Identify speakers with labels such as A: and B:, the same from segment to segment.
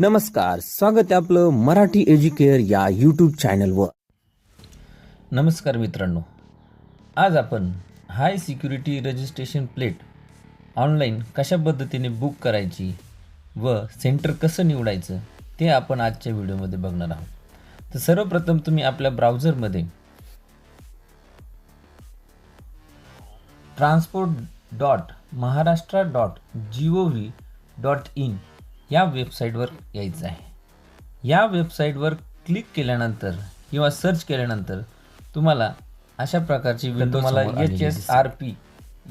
A: नमस्कार स्वागत आहे आपलं मराठी एज्युकेअर या यूट्यूब चॅनलवर
B: नमस्कार मित्रांनो आज आपण high security registration plate online कशा पद्धतीने बुक करायची व सेंटर कसं निवडायचं ते आपण आजच्या व्हिडिओमध्ये बघणार आहोत. तर सर्वप्रथम तुम्ही आपल्या ब्राउझरमध्ये transport dot Maharashtra dot G O V dot in या वेबसाईटवर यायचं आहे. या वेबसाईटवर क्लिक केल्यानंतर किंवा सर्च केल्यानंतर तुम्हाला अशा प्रकारची विंडो तुम्हाला एच एस आर पी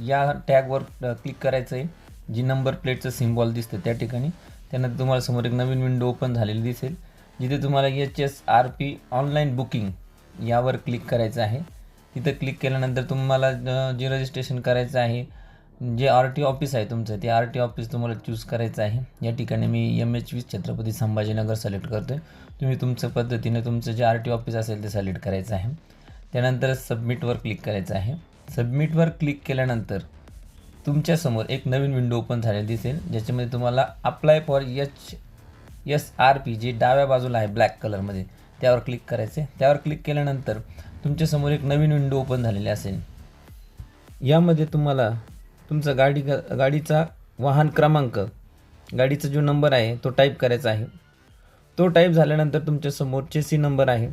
B: या टॅगवर क्लिक करायचं आहे जी नंबर प्लेटचं सिम्बॉल दिसतं त्या ठिकाणी त्यानंतर तुम्हाला समोर एक नवीन विंडो ओपन झालेली दिसेल जिथे तुम्हाला H S R P online booking यावर क्लिक करायचं आहे. तिथं क्लिक केल्यानंतर तुम्हाला जे रजिस्ट्रेशन करायचं आहे जे आर टी ऑफिस आहे तुमचं ते आर टी ऑफिस तुम्हाला चूज करायचं आहे. या ठिकाणी मी एम एच वीस छत्रपती संभाजीनगर सिलेक्ट करतो आहे तुम्ही तुमच्या पद्धतीने तुमचं जे आर टी ऑफिस असेल ते सिलेक्ट करायचं आहे. त्यानंतर सबमिटवर क्लिक करायचं आहे. सबमिटवर क्लिक केल्यानंतर तुमच्यासमोर एक नवीन विंडो ओपन झालेली दिसेल. ज्याच्यामध्ये तुम्हाला apply for H S R P जे डाव्या बाजूला आहे ब्लॅक कलरमध्ये त्यावर क्लिक करायचे त्यावर क्लिक केल्यानंतर तुमच्यासमोर एक नवीन विंडो ओपन झालेली असेल. यामध्ये तुम्हाला तुमचा गाडी गाडीचा वाहन क्रमांक गाडीचा जो नंबर आहे तो टाईप करायचा आहे. तो टाईप झाल्यानंतर तुमच्या समोरचे सी नंबर आहे.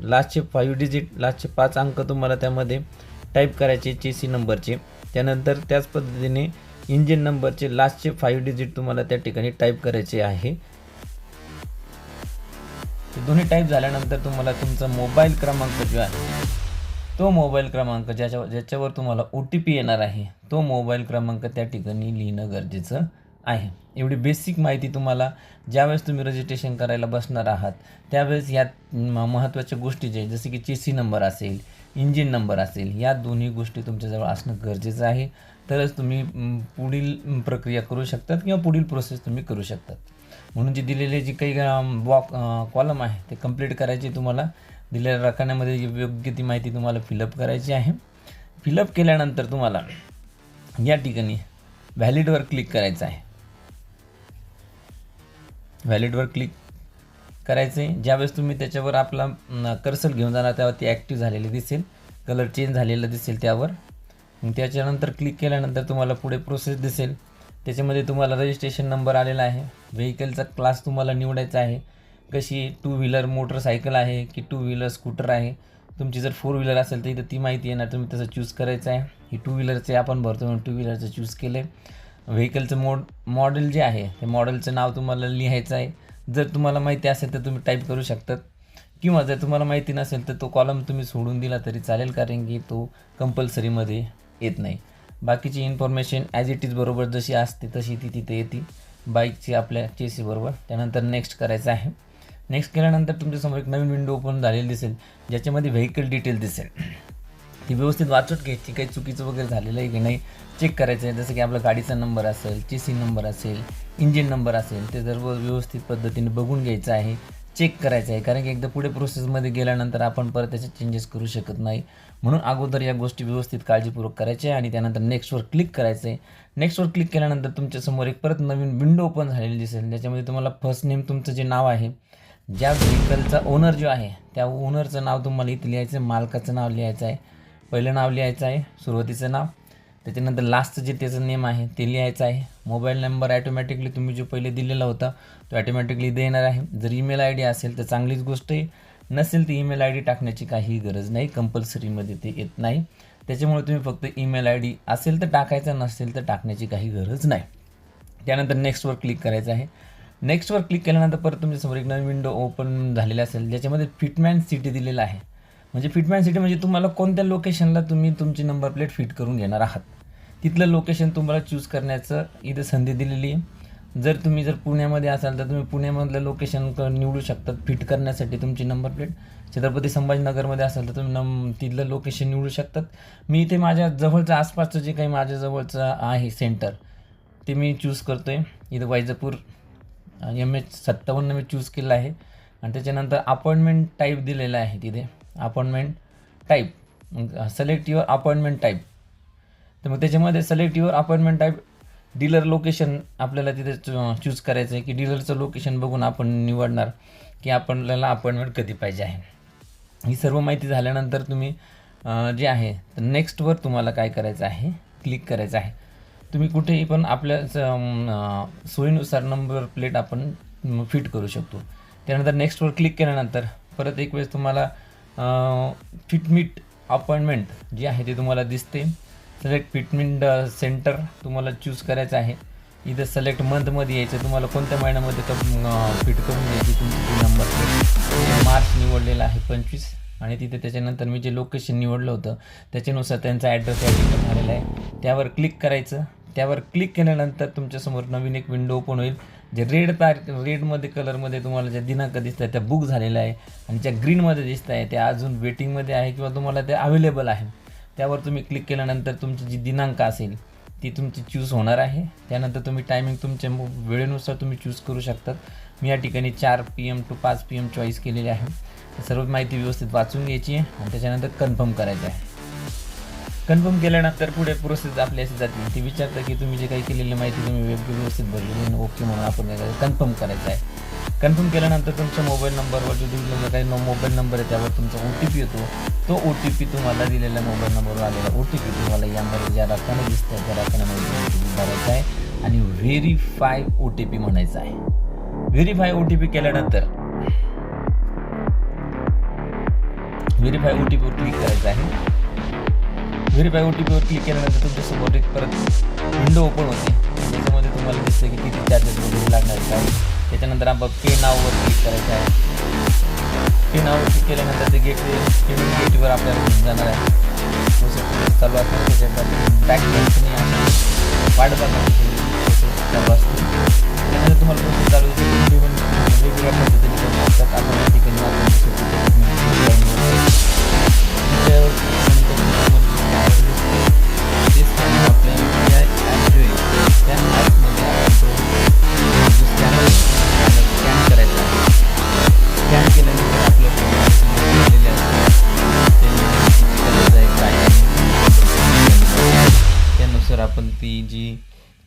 B: लास्टचे फाईव्ह डिजिट लास्टचे पाच अंक तुम्हाला त्यामध्ये टाईप करायचे चेसी नंबरचे त्यानंतर त्याच पद्धतीने इंजिन नंबरचे लास्टचे फाईव्ह डिजिट तुम्हाला त्या ठिकाणी टाईप करायचे आहे. दोन्ही टाईप झाल्यानंतर तुम्हाला तुमचा मोबाईल क्रमांक जो आहे तो मोबाईल क्रमांक ज्याच्या ज्याच्यावर तुम्हाला ओ टी पी येणार आहे तो मोबाईल क्रमांक त्या ठिकाणी लिहिणं गरजेचं आहे. एवढी बेसिक माहिती तुम्हाला ज्यावेळेस तुम्ही रजिस्ट्रेशन करायला बसणार आहात त्यावेळेस या महत्त्वाच्या गोष्टी जे जसे की चेसी नंबर असेल इंजिन नंबर असेल या दोन्ही गोष्टी तुमच्याजवळ असणं गरजेचं आहे. तरच तुम्ही पुढील प्रक्रिया करू शकतात किंवा पुढील प्रोसेस तुम्ही करू शकतात. म्हणून जे दिलेले जे काही बॉक कॉलम आहे ते कंप्लीट करायचे तुम्हाला दिलेल्या रकान्यामध्ये योग्य ती माहिती तुम्हाला फिलअप करायची आहे. फिलअप केल्यानंतर तुम्हाला या ठिकाणी व्हॅलिडवर क्लिक करायचं आहे. व्हॅलिडवर क्लिक करायचं आहे. ज्यावेळेस तुम्ही त्याच्यावर आपला कर्सर घेऊन जाणार त्यावर ती ॲक्टिव्ह झालेली दिसेल. कलर चेंज झालेला दिसेल त्यावर. मग त्याच्यानंतर क्लिक केल्यानंतर तुम्हाला पुढे प्रोसेस दिसेल. त्याच्यामध्ये तुम्हाला रजिस्ट्रेशन नंबर आलेला आहे. व्हेकलचा क्लास तुम्हाला निवडायचा आहे. कशी टू व्हीलर मोटरसायकल आहे की टू व्हीलर स्कूटर आहे? तुमची जर फोर व्हीलर असेल तर इथं ती माहिती येणार. तुम्ही तसं चूज करायचं आहे. ही टू व्हीलरचे आपण भरतो म्हणून टू व्हीलरचं चूज केलं आहे व्हेकलचं मोड मॉडेल जे आहे ते मॉडेलचं नाव तुम्हाला लिहायचं आहे. जर तुम्हाला माहिती असेल तर तुम्ही टाईप करू शकतात. किंवा जर तुम्हाला माहिती नसेल तर तो कॉलम तुम्ही सोडून दिला तरी चालेल कारण की तो कंपल्सरीमध्ये येत नाही. बाकीची इन्फॉर्मेशन ॲज इट इज बरोबर जशी असते तशी ती तिथे येते. बाईकची आपल्या चेसीबरोबर त्यानंतर नेक्स्ट करायचं आहे. नेक्स्ट केल्यानंतर तुमच्यासमोर एक नवीन विंडो ओपन झालेली दिसेल ज्याच्यामध्ये व्हेकल डिटेल दिसेल. ती व्यवस्थित वाचून घ्यायची काही चुकीचं वगैरे झालेलं आहे की नाही चेक करायचं आहे. जसं की आपला गाडीचा नंबर असेल चे सी नंबर असेल इंजिन नंबर असेल ते सर्व व्यवस्थित पद्धतीने बघून घ्यायचं आहे. चेक करायचं आहे कारण की एकदा पुढे प्रोसेसमध्ये गेल्यानंतर आपण परत त्याचे चेंजेस करू शकत नाही. म्हणून अगोदर या गोष्टी व्यवस्थित काळजीपूर्वक करायच्या आहे आणि त्यानंतर नेक्स्टवर क्लिक करायचं आहे. नेक्स्टवर क्लिक केल्यानंतर तुमच्यासमोर एक परत नवीन विंडो ओपन झालेली दिसेल ज्याच्यामध्ये तुम्हाला फर्स्ट नेम तुमचं जे नाव आहे ज्या व्हेकलचा ओनर जो आहे त्या ओनरचं नाव तुम्हाला इथे लिहायचं आहे मालकाचं नाव लिहायचं आहे पहिलं नाव लिहायचं आहे सुरुवातीचं नाव त्याच्यानंतर लास्टचं जे त्याचं नेम आहे ते लिहायचं आहे. मोबाईल नंबर ॲटोमॅटिकली तुम्ही जो पहिले दिलेला होता तो ॲटोमॅटिकली देणार आहे. जर ईमेल आय डी असेल तर चांगलीच गोष्ट आहे. नसेल तर ईमेल आय डी टाकण्याची काही गरज नाही कंपल्सरीमध्ये ते येत नाही. त्याच्यामुळे तुम्ही फक्त ईमेल आय डी असेल तर टाकायचा नसेल तर टाकण्याची काही गरज नाही. त्यानंतर नेक्स्टवर क्लिक करायचं आहे. नेक्स्टवर क्लिक केल्यानंतर परत तुमच्यासमोर एक नवीन विंडो ओपन झालेला असेल ज्याच्यामध्ये फिटमॅन सिटी दिलेलं आहे. म्हणजे फिटमॅन सिटी म्हणजे तुम्हाला कोणत्या लोकेशनला तुम्ही तुमची नंबर प्लेट फिट करून घेणार आहात? तिथलं लोकेशन तुम्हाला चूज करण्याचं इथं संधी दिलेली आहे. जर तुम्ही जर पुण्यामध्ये असाल तर तुम्ही पुण्यामधलं लोकेशन क- निवडू शकतात फिट करण्यासाठी तुमची नंबर प्लेट छत्रपती संभाजीनगरमध्ये असाल तर तुम्ही नम तिथलं लोकेशन निवडू शकतात. मी इथे माझ्या जवळचं आसपासचं जे काही माझ्या जवळचं आहे सेंटर ते मी चूज करतो आहे इथं वैजापूर एम एच सत्तावन्न मी चूज केलं आहे. आणि त्याच्यानंतर अपॉइंटमेंट टाईप दिलेला आहे तिथे. अपॉइंटमेंट टाईप मग सिलेक्ट युअर अपॉइंटमेंट टाईप तर मग त्याच्यामध्ये select your appointment type dealer location आपल्याला तिथे चूज करायचं आहे की डीलरचं लोकेशन बघून आपण निवडणार की आपल्याला अपॉइंटमेंट कधी पाहिजे आहे. ही सर्व माहिती झाल्यानंतर तुम्ही जे आहे तर नेक्स्टवर तुम्हाला काय करायचं आहे क्लिक करायचं आहे. तुम्ही कुठेही पण आपल्या स- सोयीनुसार नंबर प्लेट आपण फिट करू शकतो. त्यानंतर नेक्स्टवर क्लिक केल्यानंतर परत एक वेळेस तुम्हाला फिटमिट अपॉइंटमेंट जी आहे ती तुम्हाला दिसते. सिलेक्ट फिटमिंट सेंटर तुम्हाला चूज करायचं आहे. इथं सिलेक्ट मंथमध्ये यायचं तुम्हाला कोणत्या महिन्यामध्ये फिट करून द्यायची तुमची नंबर मार्च निवडलेला आहे पंचवीस आणि तिथे त्याच्यानंतर मी जे लोकेशन निवडलं होतं त्याच्यानुसार त्यांचा ॲड्रेस या ठिकाणी झालेला आहे. त्यावर क्लिक करायचं. त्यावर क्लिक केल्यानंतर तुमच्यासमोर नवीन एक विंडो ओपन होईल. जे रेड तार रेडमध्ये कलरमध्ये तुम्हाला ज्या दिनांक दिसत आहे त्या बुक झालेल्या आहे. आणि ज्या ग्रीनमध्ये दिसत आहे त्या अजून वेटिंगमध्ये आहे किंवा तुम्हाला त्या अवेलेबल आहे. त्यावर तुम्ही क्लिक केल्यानंतर तुमची जी दिनांक असेल ती तुमची चूज होणार आहे. त्यानंतर तुम्ही टायमिंग तुमच्या वेळेनुसार तुम्ही चूज करू शकतात. मी या ठिकाणी चार पी एम टू पाच पी एम चॉईस केलेली आहे. सर्व माहिती व्यवस्थित वाचून घ्यायची आहे आणि त्याच्यानंतर कन्फर्म करायचं आहे. कन्फर्म केल्यानंतर पुढे प्रोसेस आपली अशी जाते. ती विचारतं की तुम्ही जे काही केलेली माहिती तुम्ही योग्य व्यवस्थित भरलेली ओके म्हणून आपण कन्फर्म करायचं आहे. कन्फर्म केल्यानंतर तुमच्या मोबाईल नंबरवर जो तुमचा काही मोबाईल नंबर आहे त्यावर तुमचा ओ टी पी येतो. तो ओ टी पी तुम्हाला दिलेल्या मोबाईल नंबरवर आलेला ओ टी पी तुम्हाला यामध्ये ज्या रकाने दिसतं त्या रकान्यामध्ये भरायचा आहे आणि व्हेरीफाय ओ टी पी म्हणायचा आहे. व्हेरीफाय ओ टी पी केल्यानंतर व्हेरीफाय ओ टी पीवर क्लिक करायचं आहे. व्हेरीफाय ओ टी पीवर क्लिक केल्यानंतर तुमच्यासमोर एक परत विंडो ओपन होते. त्याच्यामध्ये तुम्हाला दिसतं की किती चार्जेस वगैरे लागणार आहे काय. त्याच्यानंतर आपण पे नाववर क्लिक करायचं आहे. पे नाववर क्लिक केल्यानंतर ते गेट पेमेंट गेटवर आपल्याला घेऊन जाणार आहे. हो चालू असतात त्याच्यानंतर बॅक बँकने वाढ त्यानंतर तुम्हाला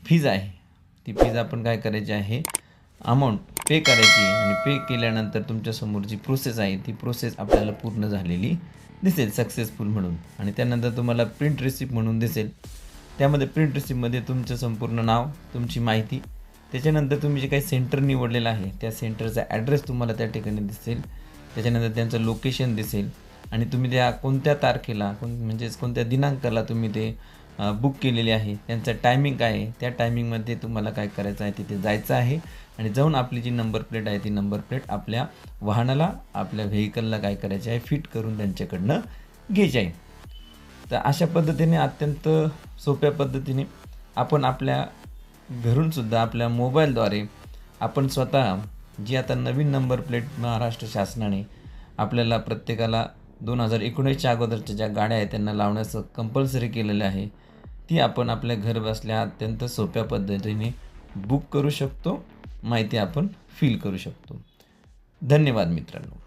B: फीज आहे. ती फीज आपण काय करायची आहे? अमाऊंट पे करायची आणि पे केल्यानंतर तुमच्यासमोर जी प्रोसेस आहे ती प्रोसेस आपल्याला पूर्ण झालेली दिसेल सक्सेसफुल म्हणून. आणि त्यानंतर तुम्हाला प्रिंट रिसिप्ट म्हणून दिसेल. त्यामध्ये प्रिंट रिसिप्टमध्ये तुमचं संपूर्ण नाव तुमची माहिती. त्याच्यानंतर तुम्ही जे काही सेंटर निवडलेलं आहे त्या सेंटरचा ॲड्रेस तुम्हाला त्या ठिकाणी दिसेल. त्याच्यानंतर त्यांचं लोकेशन दिसेल. आणि तुम्ही त्या कोणत्या तारखेला कोण म्हणजेच कोणत्या दिनांकाला तुम्ही ते बुक केलेली आहे. त्यांचं टायमिंग काय आहे? त्या टायमिंगमध्ये तुम्हाला काय करायचं आहे तिथे जायचं आहे आणि जाऊन आपली जी नंबर प्लेट आहे ती नंबर प्लेट आपल्या वाहनाला आपल्या व्हेकलला काय करायचे आहे फिट करून त्यांच्याकडनं घ्यायची आहे. तर अशा पद्धतीने अत्यंत सोप्या पद्धतीने आपण आपल्या घरूनसुद्धा आपल्या मोबाईलद्वारे आपण स्वतः जी आता नवीन नंबर प्लेट महाराष्ट्र शासनाने आपल्याला प्रत्येकाला दोन हजार एकोणीसच्या अगोदरच्या ज्या गाड्या आहेत त्यांना लावण्याचं कंपल्सरी केलेलं आहे. ती आपण आपल्या घर बसल्या अत्यंत सोप्या पद्धतीने बुक करू शकतो. माहिती आपण फील करू शकतो. धन्यवाद मित्रांनो.